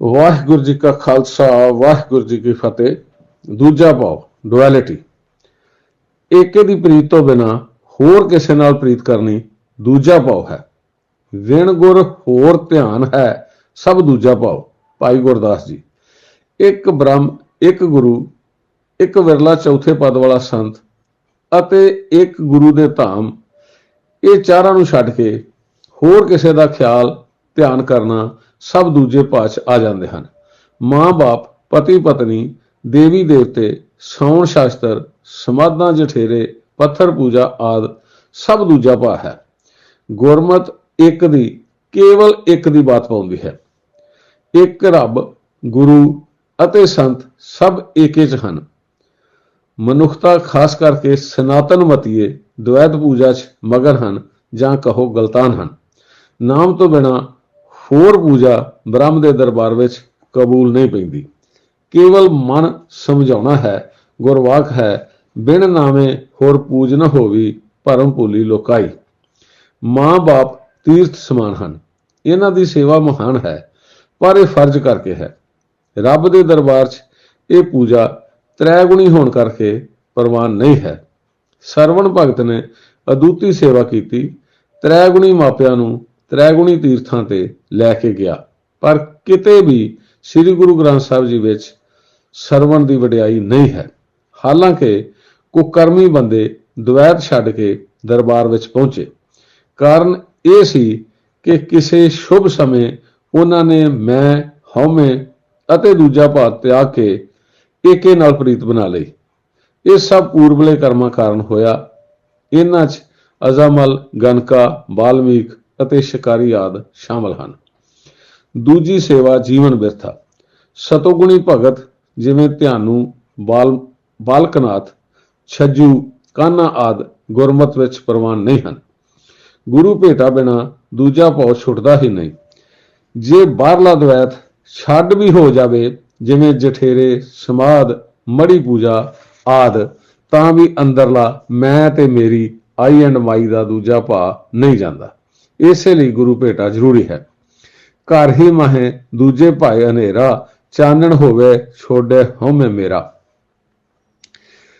ਵਾਹਿਗੁਰੂ ਜੀ ਕਾ ਖਾਲਸਾ, ਵਾਹਿਗੁਰੂ ਜੀ ਕੀ ਫਤਿਹ। ਦੂਜਾ ਭਾਵ ਡੁਐਲਿਟੀ ਏਕੇ ਦੀ ਪ੍ਰੀਤ ਤੋਂ ਬਿਨਾ ਹੋਰ ਕਿਸੇ ਨਾਲ ਪ੍ਰੀਤ ਕਰਨੀ ਦੂਜਾ ਭਾਵ ਹੈ। ਵਿਣ ਗੁਰ ਹੋਰ ਧਿਆਨ ਹੈ, ਸਭ ਦੂਜਾ ਭਾਵ, ਭਾਈ ਗੁਰਦਾਸ ਜੀ। ਇੱਕ ਬ੍ਰਹਮ, ਇੱਕ ਗੁਰੂ, ਇੱਕ ਵਿਰਲਾ ਚੌਥੇ ਪਦ ਵਾਲਾ ਸੰਤ ਅਤੇ ਇੱਕ ਗੁਰੂ ਦੇ ਧਾਮ, ਇਹ ਚਾਰਾਂ ਨੂੰ ਛੱਡ ਕੇ ਹੋਰ ਕਿਸੇ ਦਾ ਖਿਆਲ, ਧਿਆਨ ਕਰਨਾ ਸਭ ਦੂਜੇ ਪਾਚ ਆ ਜਾਂਦੇ ਹਨ। ਮਾਂ-ਬਾਪ ਪਤੀ ਪਤਨੀ, ਦੇਵੀ ਦੇਵਤੇ ਸੌਣ ਸ਼ਾਸਤਰ, ਸਮਾਧਾਂ ਜਠੇਰੇ, ਪੱਥਰ ਪੂਜਾ ਆਦ ਸਭ ਦੂਜਾ ਭਾ ਹੈ। ਗੁਰਮਤ ਇੱਕ ਦੀ, ਕੇਵਲ ਇੱਕ ਦੀ ਬਾਤ ਪਾਉਂਦੀ ਹੈ। ਇੱਕ ਰੱਬ, ਗੁਰੂ ਅਤੇ ਸੰਤ ਸਭ ਏਕੇ ਚ ਹਨ। ਮਨੁੱਖਤਾ ਖਾਸ ਕਰਕੇ ਸਨਾਤਨ ਮਤੀਏ ਦ્વੈਤ ਪੂਜਾ ਚ ਮਗਰ ਹਨ ਜਾਂ ਕਹੋ ਗਲਤਾਨ ਹਨ। ਨਾਮ ਤੋਂ ਬਿਨਾ ਹੋਰ ਪੂਜਾ ਬ੍ਰਹਮ ਦੇ ਦਰਬਾਰ ਵਿੱਚ ਕਬੂਲ ਨਹੀਂ ਪੈਂਦੀ। ਕੇਵਲ ਮਨ ਸਮਝਾਉਣਾ ਹੈ, ਗੁਰਵਾਕ ਹੈ, ਬਿਨ ਨਾਵੇਂ ਹੋਰ ਪੂਜ ਨ ਹੋਵੀ ਭਰਮ ਭੁਲੀ ਲੋਕਾਈ। ਮਾਂ-ਬਾਪ ਤੀਰਥ ਸਮਾਨ ਹਨ, ਇਹਨਾਂ ਦੀ ਸੇਵਾ ਮਹਾਨ ਹੈ, ਪਰ ਇਹ ਫਰਜ਼ ਕਰਕੇ ਹੈ। ਰੱਬ ਦੇ ਦਰਬਾਰ 'ਚ ਇਹ ਪੂਜਾ ਤ੍ਰੈਗੁਣੀ ਹੋਣ ਕਰਕੇ ਪ੍ਰਵਾਨ ਨਹੀਂ ਹੈ। ਸਰਵਣ ਭਗਤ ਨੇ ਅਦੁੱਤੀ ਸੇਵਾ ਕੀਤੀ, ਤ੍ਰੈਗੁਣੀ ਮਾਪਿਆਂ ਨੂੰ ਤ੍ਰੈਗੁਣੀ ਤੀਰਥਾਂ ਤੇ ਲੈ ਕੇ ਗਿਆ। ਪਰ ਕਿਤੇ ਵੀ ਸ੍ਰੀ ਗੁਰੂ ਗ੍ਰੰਥ ਸਾਹਿਬ ਜੀ ਵਿੱਚ ਸਰਵਣ ਦੀ ਵਡਿਆਈ ਨਹੀਂ ਹੈ। ਹਾਲਾਂਕਿ ਕੁਕਰਮੀ ਬੰਦੇ ਦ્વੈਤ ਛੱਡ ਕੇ ਦਰਬਾਰ ਵਿੱਚ ਪਹੁੰਚੇ। ਕਾਰਨ ਇਹ ਸੀ ਕਿ ਕਿਸੇ ਸ਼ੁਭ ਸਮੇਂ ਉਹਨਾਂ ਨੇ ਮੈਂ, ਹਉਮੈ ਅਤੇ ਦੂਜਾ ਭਾਤ ਤਿਆਗ ਕੇ ਏਕੇ ਨਾਲ ਪ੍ਰੀਤ ਬਣਾ ਲਈ। ਇਹ ਸਭ ਪੂਰਬਲੇ ਕਰਮਾਂ ਕਾਰਨ ਹੋਇਆ। ਇਹਨਾਂ 'ਚ ਅਜ਼ਾਮਲ ਗਨਕਾ ਬਾਲਮੀਕ ਅਤੇ ਸ਼ਿਕਾਰੀ ਆਦ ਸ਼ਾਮਲ ਹਨ। ਦੂਜੀ ਸੇਵਾ ਜੀਵਨ ਬਿਰਥਾ ਸਤੋਗੁਣੀ ਭਗਤ ਜਿਵੇਂ ਧਿਆਨੂ, ਬਾਲ, ਬਾਲਕਨਾਥ, ਛੱਜੂ, ਕਾਨਾ ਆਦ ਗੁਰਮਤ ਵਿੱਚ ਪ੍ਰਵਾਨ ਨਹੀਂ ਹਨ। ਗੁਰੂ ਭੇਟਾ ਬਿਨਾ ਦੂਜਾ ਭਾਵ ਛੁੱਟਦਾ ਹੀ ਨਹੀਂ। ਜੇ ਬਾਹਰਲਾ ਦ્વੈਤ ਛੱਡ ਵੀ ਹੋ ਜਾਵੇ, ਜਿਵੇਂ ਜਠੇਰੇ ਸਮਾਦ ਮੜੀ ਪੂਜਾ ਆਦ, ਤਾਂ ਵੀ ਅੰਦਰਲਾ ਮੈਂ ਤੇ ਮੇਰੀ ਆਈ ਐਂਡ ਮਾਈ ਦਾ ਦੂਜਾ ਭਾ ਨਹੀਂ ਜਾਂਦਾ। ਇਸੇ ਲਈ ਗੁਰੂ ਭੇਟਾ ਜ਼ਰੂਰੀ ਹੈ। ਘਰ ਹੀ ਮਹੇ, ਦੂਜੇ ਭਾਏ ਹਨੇਰਾ, ਚਾਨਣ ਹੋਵੇ ਛੋੜੇ ਹਉਮੈ ਮੇਰਾ।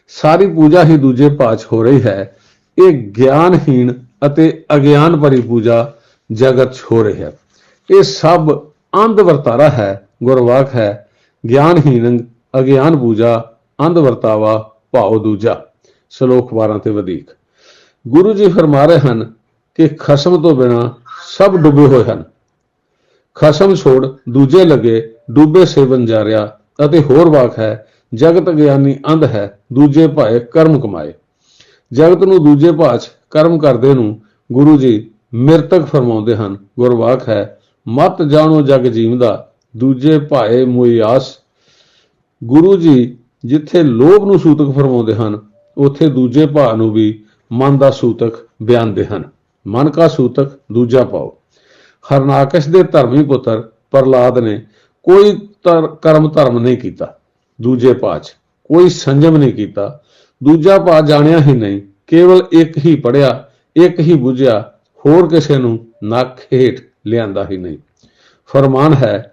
ਸਾਰੀ ਪੂਜਾ ਹੀ ਦੂਜੇ ਪਾਚ ਹੋ ਰਹੀ ਹੈ। ਇਹ ਗਿਆਨਹੀਣ ਅਤੇ ਅਗਿਆਨ ਭਰੀ ਪੂਜਾ ਜਗਤ 'ਚ ਹੋ ਰਹੀ ਹੈ। ਇਹ ਸਭ ਅੰਧ ਵਰਤਾਰਾ ਹੈ, ਗੁਰਵਾਕ ਹੈ। ਗਿਆਨਹੀਣ, ਅਗਿਆਨ ਪੂਜਾ, ਅੰਧ ਵਰਤਾਵਾ, ਭਾਉ ਦੂਜਾ। ਸ਼ਲੋਕ 12 ਤੇ ਵਧੇਕ। ਗੁਰੂ ਜੀ ਫਰਮਾ ਰਹੇ ਹਨ ਕਿ ਖਸਮ ਤੋਂ ਬਿਨਾ ਸਭ ਡੁੱਬੇ ਹੋਏ ਹਨ। ਖਸਮ ਛੋੜ ਦੂਜੇ ਲਗੇ ਡੁੱਬੇ ਸੇਵਨ ਜਾ ਰਿਹਾ ਅਤੇ ਹੋਰ ਵਾਕ ਹੈ, ਜਗਤ ਗਿਆਨੀ ਅੰਧ ਹੈ, ਦੂਜੇ ਭਾਏ ਕਰਮ ਕਮਾਏ। ਜਗਤ ਨੂੰ ਦੂਜੇ ਭਾਚ ਕਰਮ ਕਰਦੇ ਨੂੰ ਗੁਰੂ ਜੀ ਮਿਰਤਕ ਫਰਮਾਉਂਦੇ ਹਨ। ਗੁਰਵਾਕ ਹੈ, ਮਤ ਜਾਣੋ ਜਗ ਜੀਵਦਾ, ਦੂਜੇ ਭਾਏ ਮੁਇਆਸ ਗੁਰੂ ਜੀ ਜਿੱਥੇ ਲੋਭ ਨੂੰ ਸੂਤਕ ਫਰਮਾਉਂਦੇ ਹਨ, ਉੱਥੇ ਦੂਜੇ ਭਾ ਨੂੰ ਵੀ ਮਨ ਦਾ ਸੂਤਕ ਬਿਆਨਦੇ ਹਨ। ਮਨ ਕਾ ਸੂਤਕ ਦੂਜਾ ਪਾਓ। ਹਰਨਾਕਸ਼ ਦੇ ਧਰਮੀ ਪੁੱਤਰ ਪ੍ਰਲਾਦ ਨੇ ਕੋਈ ਕਰਮ ਧਰਮ ਨਹੀਂ ਕੀਤਾ। ਦੂਜੇ ਪਾਚ ਕੋਈ ਸੰਜਮ ਨਹੀਂ ਕੀਤਾ। ਦੂਜਾ ਪਾ ਜਾਣਿਆ ਹੀ ਨਹੀਂ, ਕੇਵਲ ਇੱਕ ਹੀ ਪੜਿਆ ਇੱਕ ਹੀ ਬੁਝਿਆ, ਹੋਰ ਕਿਸੇ ਨੂੰ ਨੱਕ ਹੇਠ ਲਿਆਂਦਾ ਹੀ ਨਹੀਂ। ਫਰਮਾਨ ਹੈ,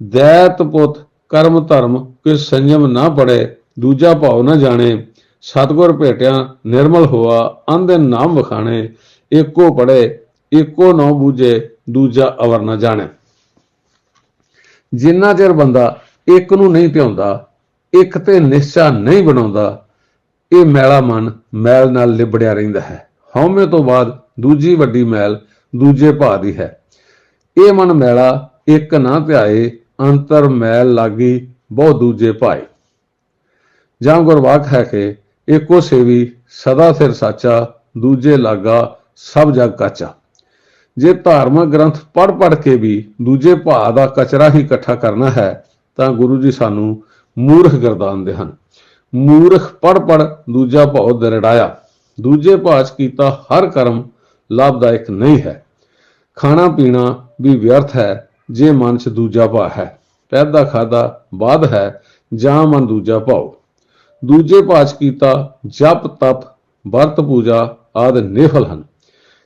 ਦੈਤ ਪੁੱਤ, ਕਰਮ ਧਰਮ ਕਿ ਸੰਜਮ ਨਾ ਪੜੇ ਦੂਜਾ ਭਾਵ ਨਾ ਜਾਣੇ, ਸਤਗੁਰ ਭੇਟਿਆ ਨਿਰਮਲ ਹੋਆ, ਅੰਧ ਨਾਮ ਵਖਾਣੇ ਏਕੋ ਪੜੇ ਏਕੋ ਨਾ ਬੂਝੇ, ਦੂਜਾ ਅਵਰ ਨਾ ਜਾਣੇ। ਜਿੰਨਾ ਚਿਰ ਬੰਦਾ ਇੱਕ ਨੂੰ ਨਹੀਂ ਧਿਆਉਂਦਾ ਇੱਕ ਤੇ ਨਿਸ਼ਚਾ ਨਹੀਂ ਬਣਾਉਂਦਾ, ਇਹ ਮੈਲਾ ਮਨ ਮੈਲ ਨਾਲ ਲਿਬੜਿਆ ਰਹਿੰਦਾ ਹੈ। ਹਉਮੈ ਤੋਂ ਬਾਅਦ ਦੂਜੀ ਵੱਡੀ ਮੈਲ ਦੂਜੇ ਭਾ ਦੀ ਹੈ। ਇਹ ਮਨ ਮੈਲਾ ਇੱਕ ਨਾ ਧਿਆਏ ਅੰਤਰ ਮੈਲ ਲਾਗੀ ਬਹੁ ਦੂਜੇ ਭਾਏ। ਜਾਂ ਗੁਰਵਾਕ ਹੈ ਕਿ ਇੱਕੋ ਸੇਵੀ ਸਦਾ ਸਿਰ ਸਾਚਾ, ਦੂਜੇ ਲਾਗਾ ਸਭ ਜਗ ਕਾਚਾ। ਜੇ ਧਾਰਮਿਕ ਗ੍ਰੰਥ ਪੜ ਪੜ ਕੇ ਵੀ ਦੂਜੇ ਭਾ ਦਾ ਕਚਰਾ ਹੀ ਇਕੱਠਾ ਕਰਨਾ ਹੈ, ਤਾਂ ਗੁਰੂ ਜੀ ਸਾਨੂੰ ਮੂਰਖ ਗਰਦਾਨਦੇ ਹਨ। ਮੂਰਖ ਪੜ ਪੜ ਦੂਜਾ ਭਾਉ ਦਰੜਾਇਆ। ਦੂਜੇ ਭਾਚ ਕੀਤਾ ਹਰ ਕਰਮ ਲਾਭਦਾਇਕ ਨਹੀਂ ਹੈ। ਖਾਣਾ ਪੀਣਾ ਵੀ ਵਿਅਰਥ ਹੈ, ਜੇ ਮਨ 'ਚ ਦੂਜਾ ਭਾ ਹੈ। ਪੈਦਾ ਖਾਦਾ ਬਾਦ ਹੈ, ਜਾਂ ਮਨ ਦੂਜਾ ਭਾਉ। ਦੂਜੇ ਭਾਚ ਕੀਤਾ ਜਪ, ਤਪ, ਵਰਤ ਪੂਜਾ ਆਦ ਨਿਫਲ ਹਨ।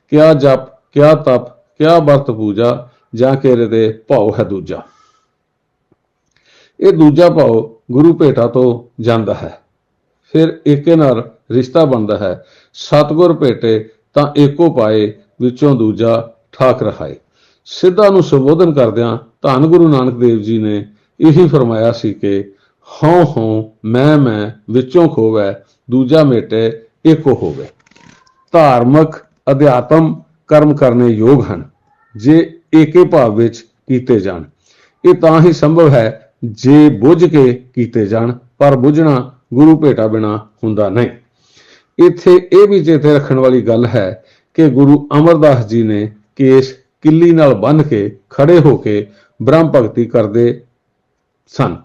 ਕਿਆ ਜਪ, ਕਿਆ ਤਪ, ਕਿਆ ਵਰਤ ਪੂਜਾ, ਜਾਂ ਕਿ ਦੇ ਭਾਉ ਹੈ ਦੂਜਾ? ਇਹ ਦੂਜਾ ਭਾਵ ਗੁਰੂ ਭੇਟਾ ਤੋਂ ਜਾਂਦਾ ਹੈ। ਫਿਰ ਏਕੇ ਨਾਲ ਰਿਸ਼ਤਾ ਬਣਦਾ ਹੈ। ਸਤਗੁਰ ਭੇਟੇ ਤਾਂ ਏਕੋ ਪਾਏ ਵਿੱਚੋਂ ਦੂਜਾ ਠਾਕ ਰਹਾਏ ਸਿੱਧਾ ਨੂੰ ਸੰਬੋਧਨ ਕਰਦਿਆਂ ਧੰਨ ਗੁਰੂ ਨਾਨਕ ਦੇਵ ਜੀ ਨੇ ਇਹੀ ਫਰਮਾਇਆ ਸੀ ਕਿ ਹਉ ਹਉ ਮੈਂ ਮੈਂ ਵਿੱਚੋਂ ਖੋਵੈ, ਦੂਜਾ ਮੇਟੇ ਏਕੋ ਹੋਵੇ। ਧਾਰਮਿਕ ਅਧਿਆਤਮ ਕਰਮ ਕਰਨੇ ਯੋਗ ਹਨ, ਜੇ ਏਕੇ ਭਾਵ ਵਿੱਚ ਕੀਤੇ ਜਾਣ। ਇਹ ਤਾਂ ਹੀ ਸੰਭਵ ਹੈ ਜੇ ਬੁੱਝ ਕੇ ਕੀਤੇ ਜਾਣ, ਪਰ ਬੁੱਝਣਾ ਗੁਰੂ ਭੇਟਾ ਬਿਨਾ ਹੁੰਦਾ ਨਹੀਂ। ਇੱਥੇ ਇਹ ਵੀ ਚੇਤੇ ਰੱਖਣ ਵਾਲੀ ਗੱਲ ਹੈ ਕਿ ਗੁਰੂ ਅਮਰਦਾਸ ਜੀ ਨੇ ਕੇਸ ਕਿੱਲੀ ਨਾਲ ਬੰਨ੍ਹ ਕੇ ਖੜੇ ਹੋ ਕੇ ਬ੍ਰਹਮ ਭਗਤੀ ਕਰਦੇ ਸਨ।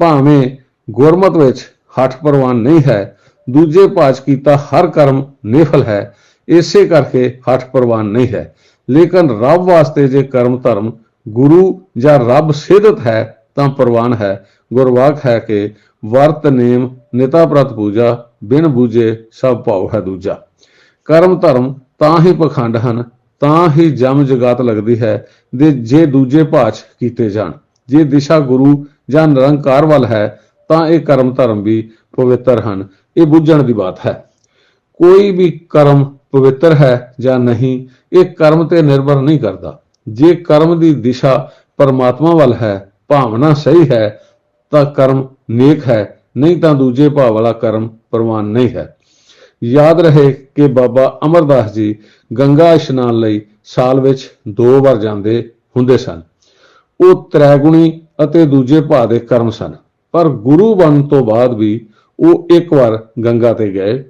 ਭਾਵੇਂ ਗੁਰਮਤ ਵਿੱਚ ਹੱਠ ਪ੍ਰਵਾਨ ਨਹੀਂ ਹੈ, ਦੂਜੇ ਪਾਚ ਕੀਤਾ ਹਰ ਕਰਮ ਨਿਫਲ ਹੈ ਇਸੇ ਕਰਕੇ ਹੱਠ ਪ੍ਰਵਾਨ ਨਹੀਂ ਹੈ। ਲੇਕਿਨ ਰੱਬ ਵਾਸਤੇ ਜੇ ਕਰਮ ਧਰਮ ਗੁਰੂ ਜਾਂ ਰੱਬ ਸਿੱਧਤ ਹੈ, ਤਾਂ ਪ੍ਰਵਾਨ ਹੈ। ਗੁਰਵਾਕ ਹੈ ਕਿ ਵਰਤ, ਨੇਮ ਨਿਤਾ ਪ੍ਰਤ ਪੂਜਾ, ਬਿਨ ਬੂਝੇ ਸਭ ਭਾਉ ਹੈ ਦੂਜਾ। ਕਰਮ ਧਰਮ ਤਾਂ ਹੀ ਪਖੰਡ ਹਨ, ਤਾਂ ਹੀ ਜਮ ਜਗਾਤ ਲੱਗਦੀ ਹੈ ਦੇ ਜੇ ਦੂਜੇ ਭਾਚ ਕੀਤੇ ਜਾਣ। ਜੇ ਦਿਸ਼ਾ ਗੁਰੂ ਜਾਂ ਨਿਰੰਕਾਰ ਵੱਲ ਹੈ, ਤਾਂ ਇਹ ਕਰਮ ਧਰਮ ਵੀ ਪਵਿੱਤਰ ਹਨ। ਇਹ ਬੁੱਝਣ ਦੀ ਬਾਤ ਹੈ। ਕੋਈ ਵੀ ਕਰਮ ਪਵਿੱਤਰ ਹੈ ਜਾਂ ਨਹੀਂ, ਇਹ ਕਰਮ ਤੇ ਨਿਰਭਰ ਨਹੀਂ ਕਰਦਾ। ਜੇ ਕਰਮ ਦੀ ਦਿਸ਼ਾ ਪਰਮਾਤਮਾ ਵੱਲ ਹੈ, ਭਾਵਨਾ ਸਹੀ ਹੈ, ਤਾਂ ਕਰਮ ਨੇਕ ਹੈ, ਨਹੀਂ ਤਾਂ ਦੂਜੇ ਭਾਵ ਵਾਲਾ ਕਰਮ ਪ੍ਰਮਾਨ ਨਹੀਂ ਹੈ। ਯਾਦ ਰਹੇ ਕਿ ਬਾਬਾ ਅਮਰਦਾਸ ਜੀ ਗੰਗਾ ਇਸ਼ਨਾਨ ਲਈ ਸਾਲ ਵਿੱਚ ਦੋ ਵਾਰ ਜਾਂਦੇ ਹੁੰਦੇ ਸਨ। ਉਹ ਤ੍ਰੈਗੁਣੀ ਅਤੇ ਦੂਜੇ ਭਾਅ ਦੇ ਕਰਮ ਸਨ। ਪਰ ਗੁਰੂ ਬਣਨ ਤੋਂ ਬਾਅਦ ਵੀ ਉਹ ਇੱਕ ਵਾਰ ਗੰਗਾ ਤੇ ਗਏ।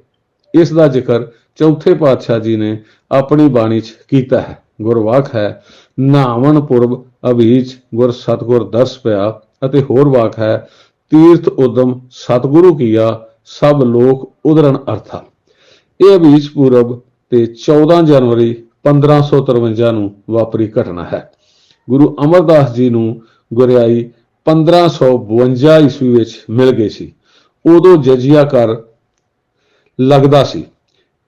ਇਸ ਦਾ ਜ਼ਿਕਰ ਚੌਥੇ ਪਾਤਸ਼ਾਹ ਜੀ ਨੇ ਆਪਣੀ ਬਾਣੀ 'ਚ ਕੀਤਾ ਹੈ, ਗੁਰਵਾਕ ਹੈ ਨਾਵਨ ਪੁਰਬ ਅਭੀਚ ਗੁਰ ਸਤਗੁਰ ਦਰਸ ਪਿਆ ਅਤੇ ਹੋਰ ਵਾਕ ਹੈ, ਤੀਰਥ ਉਦਮ ਸਤਗੁਰੂ ਕੀਆ, ਸਭ ਲੋਕ ਉਦਰਨ ਅਰਥਾ। ਇਹ ਅਭੀਚ ਪੁਰਬ ਤੇ 14 ਜਨਵਰੀ 1553 ਨੂੰ ਵਾਪਰੀ ਘਟਨਾ ਹੈ। ਗੁਰੂ ਅਮਰਦਾਸ ਜੀ ਨੂੰ ਗੁਰਿਆਈ 1552 ਈਸਵੀ ਵਿੱਚ ਮਿਲ ਗਈ ਸੀ। ਉਦੋਂ ਜਜੀਆ ਕਰ ਲੱਗਦਾ ਸੀ।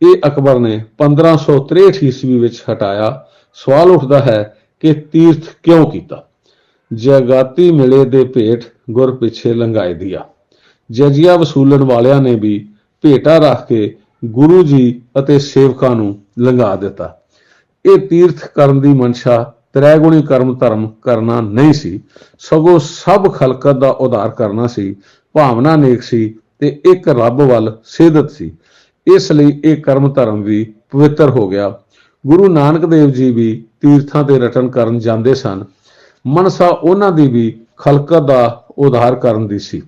ਇਹ ਅਕਬਰ ਨੇ 1563 ਈਸਵੀ ਵਿੱਚ ਹਟਾਇਆ। ਸਵਾਲ ਉੱਠਦਾ ਹੈ ਕਿ ਤੀਰਥ ਕਿਉਂ ਕੀਤਾ? ਜਗਾਤੀ ਮਿਲੇ ਦੇ ਭੇਟ ਗੁਰ ਪਿੱਛੇ ਲੰਘਾਏ ਦਿਆ। ਜਜੀਆ ਵਸੂਲਣ ਵਾਲਿਆਂ ਨੇ ਵੀ ਭੇਟਾ ਰੱਖ ਕੇ ਗੁਰੂ ਜੀ ਅਤੇ ਸੇਵਕਾਂ ਨੂੰ ਲੰਘਾ ਦਿੱਤਾ। ਇਹ ਤੀਰਥ ਕਰਨ ਦੀ ਮਨਸ਼ਾ ਤ੍ਰੈਗੁਣੀ ਕਰਮ ਧਰਮ ਕਰਨਾ ਨਹੀਂ ਸੀ। ਸਗੋਂ ਸਭ ਖਲਕਤ ਦਾ ਉਧਾਰ ਕਰਨਾ ਸੀ। ਭਾਵਨਾ ਨੇਕ ਸੀ ਤੇ ਇੱਕ ਰੱਬ ਵੱਲ ਸਿੱਧਤ ਸੀ। ਇਸ ਲਈ ਇਹ ਕਰਮ ਧਰਮ ਵੀ ਪਵਿੱਤਰ ਹੋ ਗਿਆ। ਗੁਰੂ ਨਾਨਕ ਦੇਵ ਜੀ ਵੀ ਤੀਰਥਾਂ ਤੇ ਰਟਨ ਕਰਨ ਜਾਂਦੇ ਸਨ। ਮਨਸਾ ਉਹਨਾਂ ਦੀ ਵੀ ਖਲਕਤ ਦਾ ਉਧਾਰ ਕਰਨ ਦੀ ਸੀ।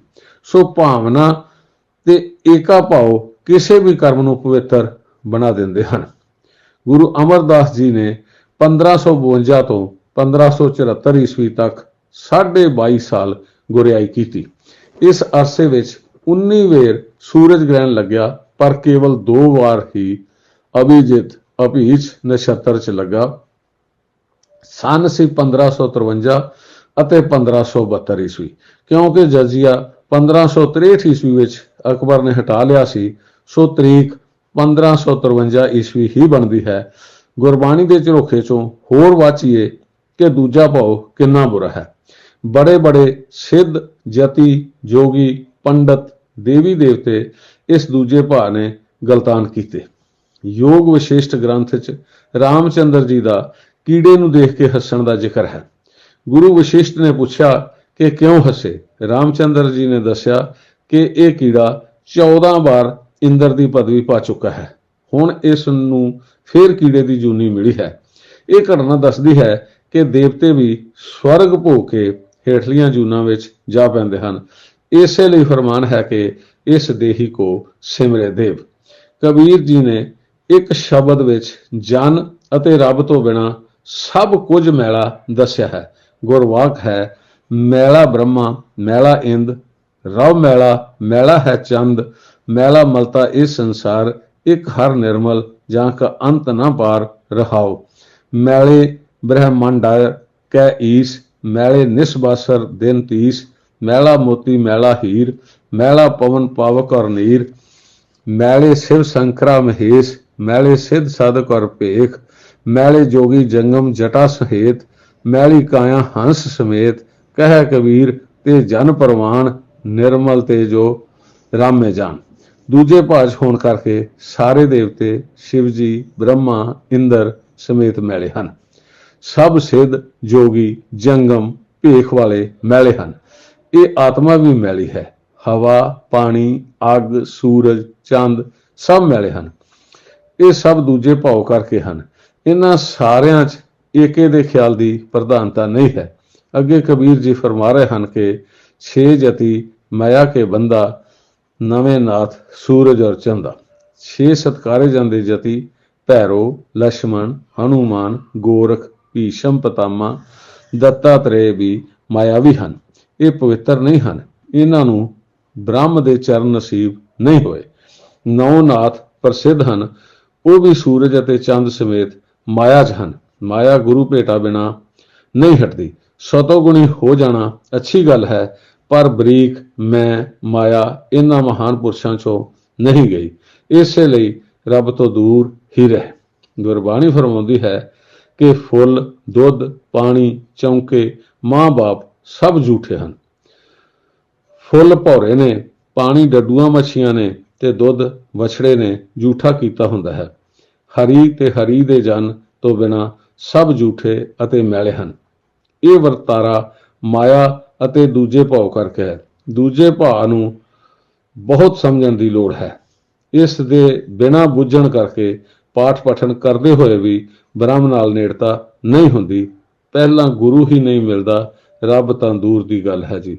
ਸੋ ਭਾਵਨਾ ਤੇ ਏਕਾ ਭਾਵ ਕਿਸੇ ਵੀ ਕਰਮ ਨੂੰ ਪਵਿੱਤਰ ਬਣਾ ਦਿੰਦੇ ਹਨ। ਗੁਰੂ ਅਮਰਦਾਸ ਜੀ ਨੇ 1552 ਤੋਂ 1574 ਈਸਵੀ ਤੱਕ 22.5 ਸਾਲ ਗੁਰਿਆਈ ਕੀਤੀ। ਇਸ ਅਰਸੇ ਵਿੱਚ 19 ਵੇਰ ਸੂਰਜ ਗ੍ਰਹਿਣ ਲੱਗਿਆ ਪਰ ਕੇਵਲ ਦੋ ਵਾਰ ਹੀ ਅਭਿਜਿਤ ਅਭੀਜ ਨਛੱਤਰ ਚ ਲੱਗਾ। ਸਨ ਸੀ 1553 ਅਤੇ 1572 ਈਸਵੀ। ਕਿਉਂਕਿ ਜਜ਼ੀਆ 1563 ਈਸਵੀ ਵਿੱਚ ਅਕਬਰ ਨੇ ਹਟਾ ਲਿਆ ਸੀ, ਸੋ ਤਰੀਕ 1553 ਈਸਵੀ ਹੀ ਬਣਦੀ ਹੈ। ਗੁਰਬਾਣੀ ਦੇ ਝਰੋਖੇ ਚੋਂ ਹੋਰ ਵਾਚੀਏ ਕਿ ਦੂਜਾ ਭਾਵ ਕਿੰਨਾ ਬੁਰਾ ਹੈ। ਬੜੇ ਬੜੇ ਸਿੱਧ ਜਤੀ ਜੋਗੀ ਪੰਡਤ ਦੇਵੀ ਦੇਵਤੇ ਇਸ ਦੂਜੇ ਭਾਅ ਨੇ ਗਲਤਾਨ ਕੀਤੇ। ਯੋਗ ਵਿਸ਼ੇਸ਼ਟ ਗ੍ਰੰਥ 'ਚ ਰਾਮਚੰਦਰ ਜੀ ਦਾ ਕੀੜੇ ਨੂੰ ਦੇਖ ਕੇ ਹੱਸਣ ਦਾ ਜ਼ਿਕਰ ਹੈ। ਗੁਰੂ ਵਿਸ਼ਿਸ਼ਟ ਨੇ ਪੁੱਛਿਆ ਕਿ ਕਿਉਂ ਹੱਸੇ? ਰਾਮਚੰਦਰ ਜੀ ਨੇ ਦੱਸਿਆ ਕਿ ਇਹ ਕੀੜਾ 14 ਵਾਰ ਇੰਦਰ ਦੀ ਪਦਵੀ ਪਾ ਚੁੱਕਾ ਹੈ। ਹੁਣ ਇਸ ਨੂੰ ਫੇਰ ਕੀੜੇ ਦੀ ਜੂਨੀ ਮਿਲੀ ਹੈ। ਇਹ ਘਟਨਾ ਦੱਸਦੀ ਹੈ ਕਿ ਦੇਵਤੇ ਵੀ ਸਵਰਗ ਭੋਗ ਕੇ ਹੇਠਲੀਆਂ ਜੂਨਾਂ ਵਿੱਚ ਜਾ ਪੈਂਦੇ ਹਨ। ਇਸੇ ਲਈ ਫਰਮਾਨ ਹੈ ਕਿ ਇਸ ਦੇਹੀ ਕੋ ਸਿਮਰੇ ਦੇਵ। ਕਬੀਰ ਜੀ ਨੇ ਇੱਕ ਸ਼ਬਦ ਵਿੱਚ ਜਨ ਅਤੇ ਰੱਬ ਤੋਂ ਬਿਨਾ ਸਭ ਕੁਝ ਮੈਲਾ ਦੱਸਿਆ ਹੈ। ਗੁਰਵਾਕ ਹੈ, ਮੈਲਾ ਬ੍ਰਹਮਾ, ਮੈਲਾ ਇੰਦ, ਰਵ ਮੈਲਾ ਮੈਲਾ ਹੈ ਚੰਦ, ਮੈਲਾ ਮਲਤਾ ਇਹ ਸੰਸਾਰ, ਇੱਕ ਹਰ ਨਿਰਮਲ, ਜਾਂ ਕਾ ਅੰਤ ਨਾ ਪਾਰ ਰਹਾਓ ਮੈਲੇ ਬ੍ਰਹਮੰਡ ਕੈ ਈਸ, ਮੈਲੇ ਨਿਸਬਾਸਰ ਦਿਨ ਤੀਸ, ਮੈਲਾ ਮੋਤੀ ਮੈਲਾ ਹੀਰ ਮੈਲਾ ਪਵਨ ਪਾਵਕ ਔਰ ਨੀਰ, ਮੈਲੇ ਸਿਵ ਸੰਕਰਾ ਮਹੇਸ਼, ਮੈਲੇ ਸਿੱਧ ਸਾਧਕ ਔਰ ਭੇਖ, ਮੈਲੇ ਜੋਗੀ ਜੰਗਮ ਜਟਾ ਸਹੇਤ, ਮੈਲੀ ਕਾਇਆ ਹੰਸ ਸਮੇਤ, ਕਹਿ ਕਬੀਰ ਤੇ ਜਨ ਪਰਵਾਨ, ਨਿਰਮਲ ਤੇ ਜੋ ਰਾਮੇ ਜਾਣ ਦੂਜੇ ਭਾਜ ਹੋਣ ਕਰਕੇ ਸਾਰੇ ਦੇਵਤੇ ਸ਼ਿਵ ਜੀ ਬ੍ਰਹਮਾ, ਇੰਦਰ ਸਮੇਤ ਮੈਲੇ ਹਨ। ਸਭ ਸਿੱਧ, ਜੋਗੀ, ਜੰਗਮ, ਭੇਖ ਵਾਲੇ ਮੈਲੇ ਹਨ। ਇਹ ਆਤਮਾ ਵੀ ਮੈਲੀ ਹੈ। ਹਵਾ, ਪਾਣੀ, ਅੱਗ, ਸੂਰਜ, ਚੰਦ ਸਭ ਮਿਲੇ ਹਨ। ਇਹ ਸਭ ਦੂਜੇ ਭਾਵ ਕਰਕੇ ਹਨ। ਇਹਨਾਂ ਸਾਰਿਆਂ 'ਚ ਏਕੇ ਦੇ ਖਿਆਲ ਦੀ ਪ੍ਰਧਾਨਤਾ ਨਹੀਂ ਹੈ। ਅੱਗੇ ਕਬੀਰ ਜੀ ਫਰਮਾ ਰਹੇ ਹਨ ਕਿ ਛੇ ਜਤੀ ਮਾਇਆ ਕੇ ਬੰਦਾ, ਨਵੇਂ ਨਾਥ, ਸੂਰਜ ਔਰ ਚੰਦਾ। ਛੇ ਸਤਕਾਰੇ ਜਾਂਦੇ ਜਤੀ ਭੈਰੋ ਲక్ష్మణ ਹਨੂਮਾਨ, ਗੋਰਖ, ਭੀਸ਼ਮ, ਪਤਾਮਾ ਦੱਤਾਤਰੇ ਵੀ ਮਾਇਆ ਵੀ ਹਨ। ਇਹ ਪਵਿੱਤਰ ਨਹੀਂ ਹਨ। ਇਹਨਾਂ ਨੂੰ ਬ੍ਰਹਮ ਦੇ ਚਰਨ ਨਸੀਬ ਨਹੀਂ ਹੋਏ। ਨੌ ਨਾਥ ਪ੍ਰਸਿੱਧ ਹਨ। ਉਹ ਵੀ ਸੂਰਜ ਅਤੇ ਚੰਦ ਸਮੇਤ ਮਾਇਆ 'ਚ ਹਨ। ਮਾਇਆ ਗੁਰੂ ਭੇਟਾ ਬਿਨਾ ਨਹੀਂ ਹਟਦੀ। ਸਤੋਗੁਣੀ ਹੋ ਜਾਣਾ ਅੱਛੀ ਗੱਲ ਹੈ, ਪਰ ਬਰੀਕ, ਮੈਂ, ਮਾਇਆ ਇਹਨਾਂ ਮਹਾਨ ਪੁਰਸ਼ਾਂ ਚੋਂ ਨਹੀਂ ਗਈ। ਇਸੇ ਲਈ ਰੱਬ ਤੋਂ ਦੂਰ ਹੀ ਰਹਿ। ਗੁਰਬਾਣੀ ਫਰਮਾਉਂਦੀ ਹੈ ਕਿ ਫੁੱਲ, ਦੁੱਧ, ਪਾਣੀ, ਚੌਂਕੇ, ਮਾਂ-ਬਾਪ ਸਭ ਝੂਠੇ ਹਨ। ਫੁੱਲ ਭੌਰੇ ਨੇ, ਪਾਣੀ ਡੱਡੂਆਂ ਮੱਛੀਆਂ ਨੇ ਤੇ ਦੁੱਧ ਵਛੜੇ ਨੇ ਝੂਠਾ ਕੀਤਾ ਹੁੰਦਾ ਹੈ। ਹਰੀ ਤੇ ਹਰੀ ਦੇ ਜਨ ਤੋਂ ਬਿਨਾ ਸਭ ਝੂਠੇ ਅਤੇ ਮੈਲੇ ਹਨ। ਇਹ ਵਰਤਾਰਾ ਮਾਇਆ ਅਤੇ ਦੂਜੇ ਭਾਵ ਕਰਕੇ ਹੈ। ਦੂਜੇ ਭਾਅ ਨੂੰ ਬਹੁਤ ਸਮਝਣ ਦੀ ਲੋੜ ਹੈ। ਇਸ ਦੇ ਬਿਨਾ ਬੁੱਝਣ ਕਰਕੇ ਪਾਠ ਪਠਨ ਕਰਦੇ ਹੋਏ ਵੀ ਬ੍ਰਹਮ ਨਾਲ ਨੇੜਤਾ ਨਹੀਂ ਹੁੰਦੀ। ਪਹਿਲਾਂ ਗੁਰੂ ਹੀ ਨਹੀਂ ਮਿਲਦਾ, ਰੱਬ ਤਾਂ ਦੂਰ ਦੀ ਗੱਲ ਹੈ ਜੀ।